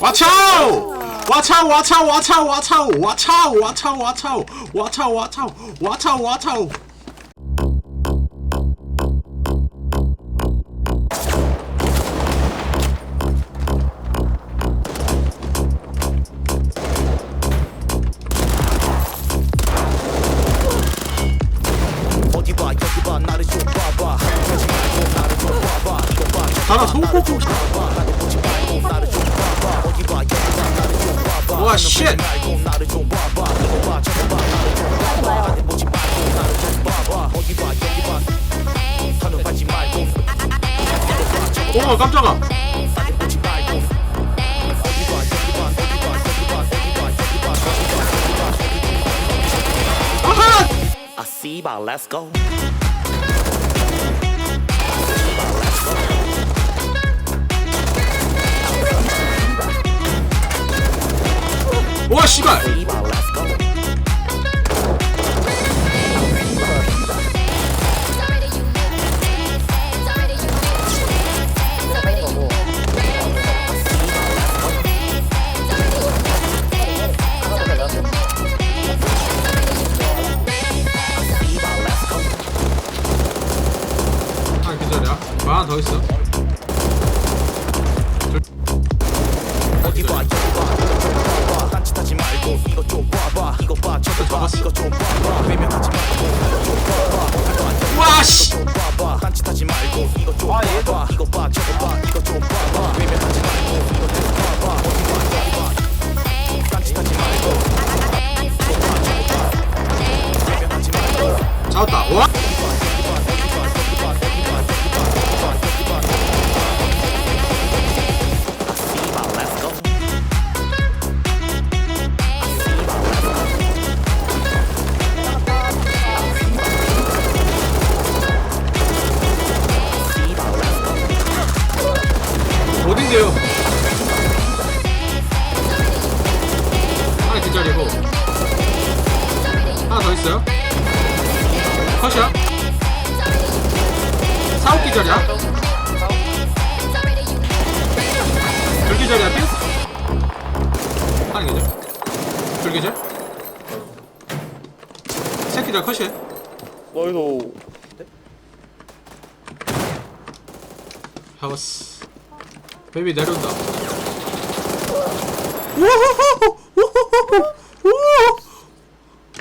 我操！我操！我操！我操！我操！我操！我操！我操！我操！我操！我操！我操！ 나나 소고기 와 쉣! 오 깜짝아 아하! 와 씨발. 아, 아, 더 있어. 이거 좀 봐봐 이거 봐 저거 봐 이거 좀 봐봐 외면하지 말고 이거 좀 봐봐 와씨. 딴짓하지 말고 이거 좀 봐봐 이거 봐 있어요? 컷이야? 사옥 기절이야? 둘 기절이야 삐? 하나 기절. 둘 기절? 세 기절 컷이야. 너희도 하우스. 베이비 내려온다. 우호호호 우호호호